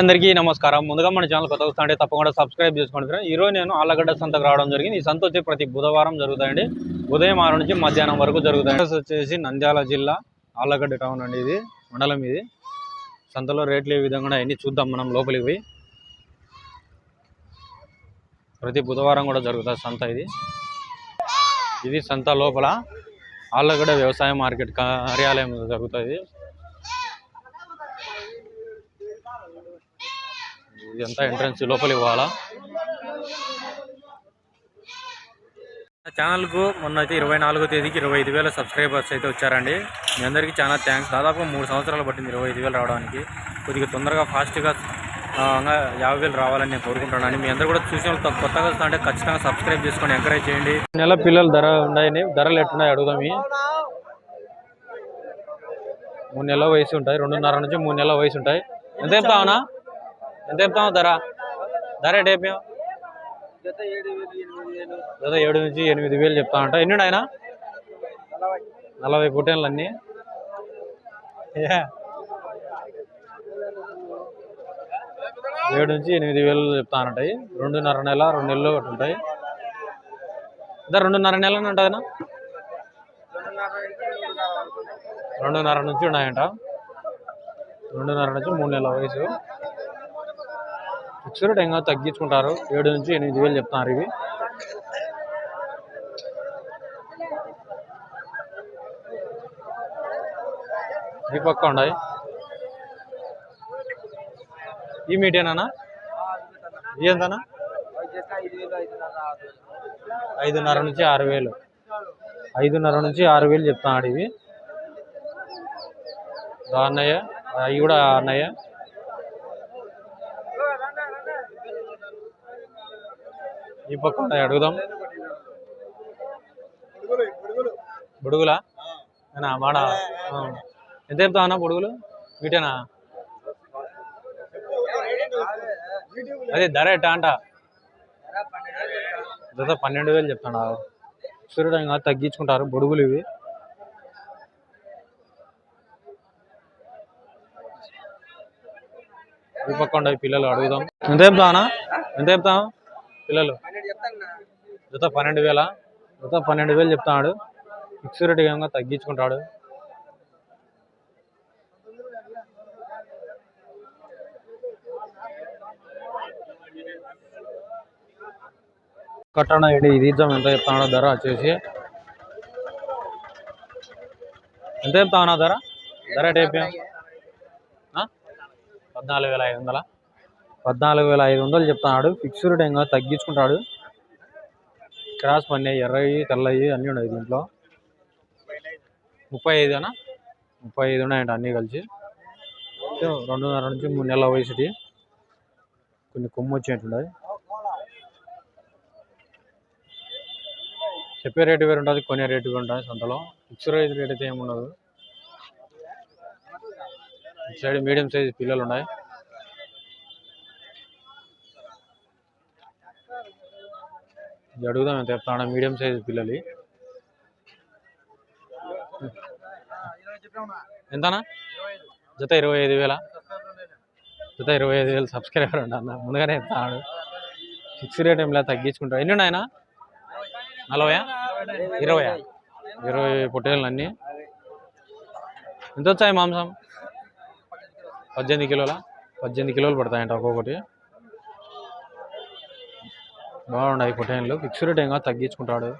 అందరికీ నమస్కారం. ముందుగా మన ఛానల్ కొత్త వస్తుంటే తప్పకుండా సబ్స్క్రైబ్ చేసుకోండి ఫ్రెండ్ ఈరోజు నేను ఆళ్ళగడ్డ సంతకు రావడం జరిగింది. ఈ సంత వచ్చి ప్రతి బుధవారం జరుగుతాయండి. ఉదయం ఆరు నుంచి మధ్యాహ్నం వరకు జరుగుతాయి. అడ్రస్ వచ్చేసి నంద్యాల జిల్లా ఆళ్ళగడ్డ టౌన్ అండి ఇది మండలం ఇది. సంతలో రేట్లు ఏ విధంగా అన్నీ చూద్దాం మనం లోపలికి పోయి. ప్రతి బుధవారం కూడా జరుగుతుంది సంత ఇది. ఇది సంత లోపల ఆళ్ళగడ్డ వ్యవసాయ మార్కెట్ కార్యాలయం జరుగుతుంది ఇదంతా ఎంట్రన్స్ లోపలికి పోవాలా? ఛానల్కు మొన్న అయితే ఇరవై నాలుగో తేదీకి ఇరవై ఐదు వేల సబ్స్క్రైబర్స్ అయితే వచ్చారండి. మీ అందరికీ చాలా థ్యాంక్స్ దాదాపు మూడు సంవత్సరాలు పట్టింది ఇరవై ఐదు వేలు రావడానికి. కొద్దిగా తొందరగా ఫాస్ట్గా యాభై వేలు రావాలని నేను కోరుకుంటున్నాను. మీ అందరూ కూడా చూసిన వాళ్ళు కొత్తగా వస్తా అంటే ఖచ్చితంగా సబ్స్క్రైబ్ చేసుకొని ఎంకరేజ్ చేయండి. నెల పిల్లలు ధర ఉన్నాయని ధరలు ఎట్టున్నాయి అడుగుదాం ఇవి. మూడు నెలల వయసు ఉంటాయి రెండున్నర నుంచి మూడు నెలల వయసు ఉంటాయి. ఎంత చెప్తావునా ఎంత చెప్తావు? ధర? ధర ఎటు చెప్పావు జత ఏడు నుంచి ఎనిమిది వేలు చెప్తా అంట ఎన్ని ఆయన? నలభై పుట్టేళ్ళు అన్ని. ఏడు నుంచి ఎనిమిది వేలు చెప్తానంటాయి రెండున్నర నెల రెండు నెలలు ఒకటి ఉంటాయి. ఇదా రెండున్నర నెలలు ఉంటుందినా రెండున్నర నుంచి ఉన్నాయంట. రెండున్నర నుంచి మూడు నెలల వయసు. ఫిక్స్డ్ ఇంకా తగ్గించుకుంటారు. ఏడు నుంచి ఎనిమిది వేలు చెప్తున్నారు ఇవి. ఈ పక్క ఉన్నాయి. ఈ మీటేనా ఈ ఎంతనా? ఐదున్నర నుంచి ఆరు వేలు. ఐదున్నర నుంచి ఆరు వేలు చెప్తున్నాడు ఇవి. అన్నయ్య అవి కూడా అన్నయ్య ఈ పక్క అడుగుదాం. బుడుగులా? మాడ ఎంత చెప్తావు అన్న బుడుగులు? వీటేనా? అదే ధర ఎట్టా అంట? జత పన్నెండు వేలు చెప్తాడా. సూర్యుడు ఇంకా తగ్గించుకుంటారు బొడుగులు ఇవి. ఈ పక్క పిల్లలు అడుగుదాం. ఎంత అన్న? ఎంత చెప్తావు? పిల్లలు. జత పన్నెండు వేల? జత పన్నెండు వేలు చెప్తాడు ఫిక్స్ రేట్ ఏమో తగ్గించుకుంటాడు. కట్టణ ఇది ఇది ఇద్దాం. ఎంత చెప్తాడో ధర వచ్చేసి. ఎంత చెప్తావనా ధర? ధర టైప్ పద్నాలుగు వేల ఐదు వందల? పద్నాలుగు వేల ఐదు వందలు చెప్తున్నాడు. ఫిక్స్డ్ రేట్ ఇంకా తగ్గించుకుంటాడు. క్రాస్ పన్నాయి ఎర్రవి తెల్లవి అన్నీ ఉన్నాయి దీంట్లో. ముప్పై ఐదునా? ముప్పై ఐదు ఉన్నాయంట అన్నీ కలిసి. రెండున్నర నుంచి మూడు నెలల వయసుటి కొన్ని కొమ్ము వచ్చినట్టున్నాయి చెప్పే రేటు వేరు ఉంటుంది కొనే రేటు వేరు ఉంటుంది సంతలో. ఫిక్స్ రేట్ రేట్ అయితే ఏముండదు. ఇటు సైడ్ మీడియం సైజ్ పిల్లలు ఉన్నాయి. అడుగుదాం అంతే చెప్తాను మీడియం సైజ్ పిల్లలు ఎంతనా జత ఇరవై ఐదు వేల? జత ఇరవై ఐదు వేలు సబ్స్క్రైబర్ ఉండ అన్న ముందుగానే చెప్తాడు ఫిక్స్ రేట్ ఏం తగ్గించుకుంటాడు తగ్గించుకుంటా. ఎన్ని ఉన్నాయన నలభై ఇరవై ఇరవై పొట్టేళ్ళు అన్నీ. ఎంత వచ్చాయి మాంసం? పద్దెనిమిది కిలోల? పద్దెనిమిది కిలోలు పడతాయంట ఒక్కొక్కటి. బాగున్నాయి పొట్టేళ్ళు ఫిక్స్డ్ రేట్ ఏమో తగ్గించుకుంటాడు.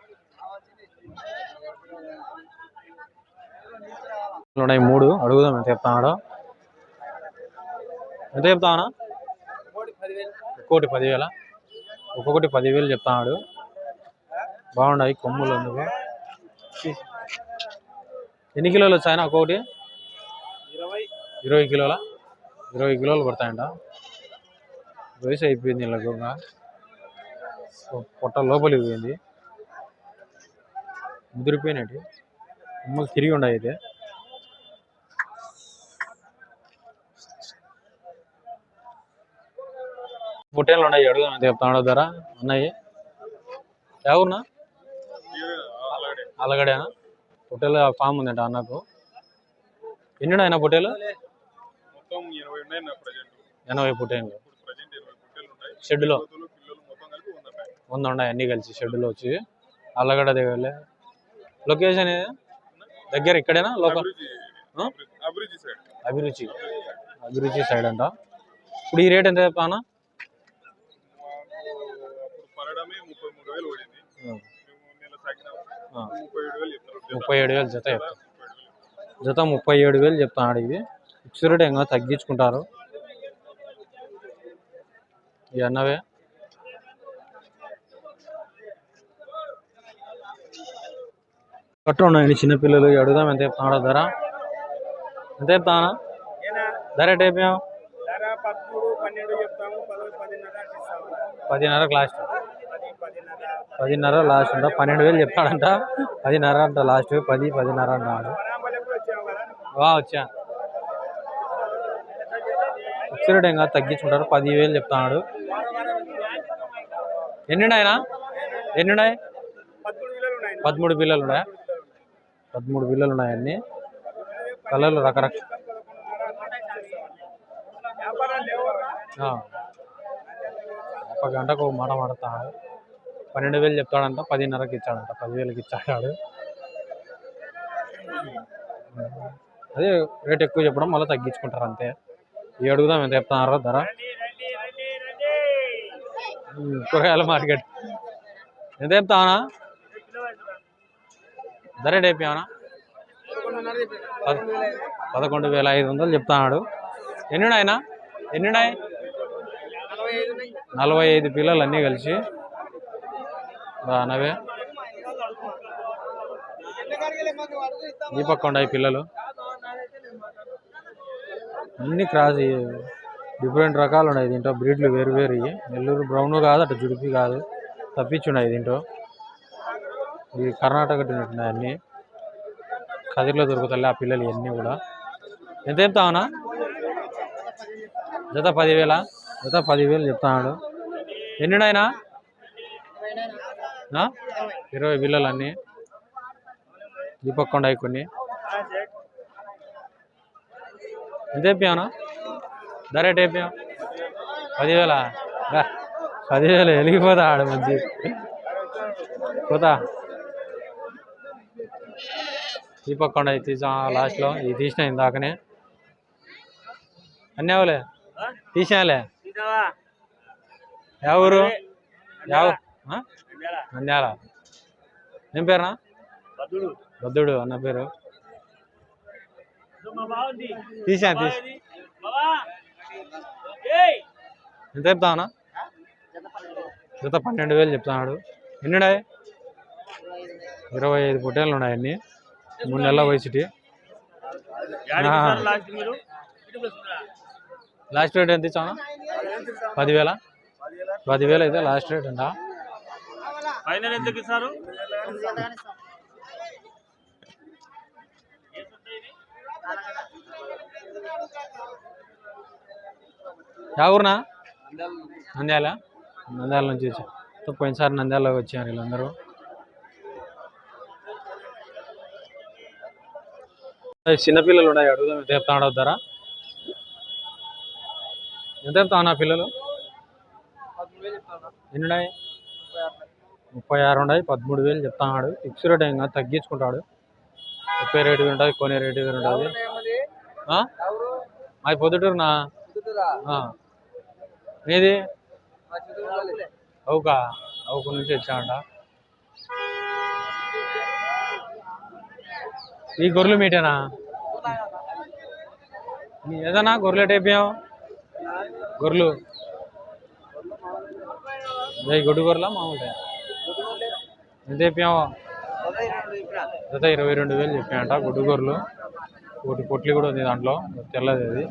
ఉన్నాయి మూడు. అడుగుదాం ఎంత చెప్తాడు ఎంత చెప్తావునా ఒక్కొక్కటి పదివేల. ఒక్కొక్కటి పదివేలు చెప్తాడు బాగున్నాయి కొమ్ములు అందుకు. ఎన్ని కిలోలు వచ్చాయన ఒక్కొక్కటి? ఇరవై కిలోల? ఇరవై కిలోలు పడతాయంట. వయసు అయిపోయింది ఇలా పొట్ట లోపలికి పోయింది. ముదిరిపోయినట్టు. అమ్మకి తిరిగి ఉండవు అయితే. పొట్టేళ్ళు ఉన్నాయి అడుగుదాం చెప్తాడో ధర. ఉన్నాయి. ఎవరున్నా అలగడేనా పొట్టేలు ఫామ్ ఉందంట అన్నకు. ఎన్ని ఉన్నాయి పొట్టేలు ఎనభై పుట్టేళ్ళు షెడ్లో ఉన్నాయి అన్నీ కలిసి షెడ్యూల్ వచ్చి అల్లగడ్డ దగ్గరలే. లొకేషన్ ఏది? దగ్గర ఇక్కడేనా? లోకల్ అభిరుచి? అభిరుచి సైడ్ అభిరుచి. అభిరుచి సైడ్ అంట. ఇప్పుడు ఈ రేట్ ఎంత పడడమే ముప్పై ఏడు వేలు జత చెప్తాను వేలు జత ముప్పై ఏడు వేలు. చెప్తాను ఇది. ఫిక్స్ రేట్ ఇంకా తగ్గించుకుంటారు. ఈ కట్టు ఉన్నాయండి చిన్నపిల్లలు అడుగుదాం ఎంత చెప్తాడో ధర? ఎంత చెప్తానా ధర ఎట్ అయిపోయాం పదిన్నర లాస్ట్. పది పదిన్నర. లాస్ట్ అంట పన్నెండు వేలు చెప్తాడంట. పదిన్నర అంట లాస్ట్ పది పదిన్నర కదా? వా వచ్చా. ఫిక్స్ రేట్ ఇంకా తగ్గించుకుంటారు. పదివేలు చెప్తున్నాడు ఎన్ని ఉన్నాయినా ఎన్ని ఉన్నాయి? పదమూడు వేలు ఉన్నాయి. పదమూడు పిల్లలు ఉన్నాయా? పదమూడు పిల్లలు ఉన్నాయి అన్ని కలర్లు రకరకాల ఒక గంటకు మాట మాడతాడు పన్నెండు వేలు చెప్తాడంట పదిన్నరకి ఇచ్చాడంట పదివేలకి ఇచ్చాడు. అదే రేట్ ఎక్కువ చెప్పడం మళ్ళీ తగ్గించుకుంటారు అంతే. ఈ అడుగుదాం ఎంత చెప్తున్నారో ధర. కూరగాయల మార్కెట్. ఎంత చెప్తావనా ధర రేట్ అయిపోయావనా పదకొండు వేల ఐదు వందలు చెప్తాడు ఎన్ని ఎన్నున్నాయి? ఎన్ని నలభై ఐదు పిల్లలు అన్నీ కలిసి. బాగానవే ఈ పక్క ఉన్నాయి పిల్లలు. అన్ని క్రాస్ డిఫరెంట్ రకాలు ఉన్నాయి దీంట్లో. బ్రీడ్లు వేరు వేరు ఇవి. నెల్లూరు బ్రౌన్ కాదు అటు జుడిపి కాదు. తప్పించున్నాయి దీంట్లో. ఇవి కర్ణాటక ఉన్నాయి అన్నీ. కదిరిలో దొరుకుతాయి ఆ పిల్లలు ఇవన్నీ కూడా. ఎంత చెప్తావనా జత పదివేల? జత పదివేలు చెప్తున్నాడు ఎన్ని ఇరవై పిల్లలు అన్నీ. ఈ కొన్ని. ఎంత చెప్పావునా ధర ఎట్ చెప్పాం పదివేల? పదివేలు వెలిగిపోతా ఆడ మంచి పోతా. ఈ పక్క ఉన్నాయి తీసా లాస్ట్లో ఇది తీసిన ఇందాకనే. అన్నీ అవలే తీసాలే ఆ? నంద్యాల ఏం పేరునా బద్దుడు. అన్న పేరు. తీసాను తీసి ఎంత చెప్తావునా జత పన్నెండు వేలు చెప్తున్నాడు. ఎన్ని ఉన్నాయి ఇరవై ఐదు పొట్టేళ్ళు ఉన్నాయి అన్ని మూడు నెలల వయసుటి లాస్ట్ రేట్ ఎంత ఇచ్చాను పదివేల? పదివేలు అయితే లాస్ట్ రేట్ అంట. ఫైనల్ ఎందుకు ఇస్తారు? యా ఊరునా? నంద్యాల. నంద్యాల నుంచి వచ్చా. పోయినసారి నంద్యాల వచ్చారు వీళ్ళందరూ. చిన్నపిల్లలు ఉన్నాయి అడుగుదాం. ఎంత చెప్తాడు ధర ఎంత చెప్తావు నా పిల్లలు? ఎన్ని ఉన్నాయి ముప్పై ఆరు ఉన్నాయి పదమూడు వేలు చెప్తాడు ఫిక్స్ రేట్ ఇంకా తగ్గించుకుంటాడు. ముప్పై రేటు ఉంటుంది కొనే రేటు ఉంటుంది. ఆ? మాది పొద్దుటూరు నా మీది అవుకా అవుకు నుంచి వచ్చామంట ఈ గొర్రెలు మీటేనా? ఏదన్నా గొర్రెలు టైపోయావు గొర్రెలు. ఈ గొడ్డు గొర్రెలా మామూలుగా ఎంత చెప్పావు జత ఇరవై రెండు వేలు చెప్పాయంట గొడ్డు గొర్రెలు. ఒకటి పొట్లి కూడా ఉంది దాంట్లో తెల్లది అది.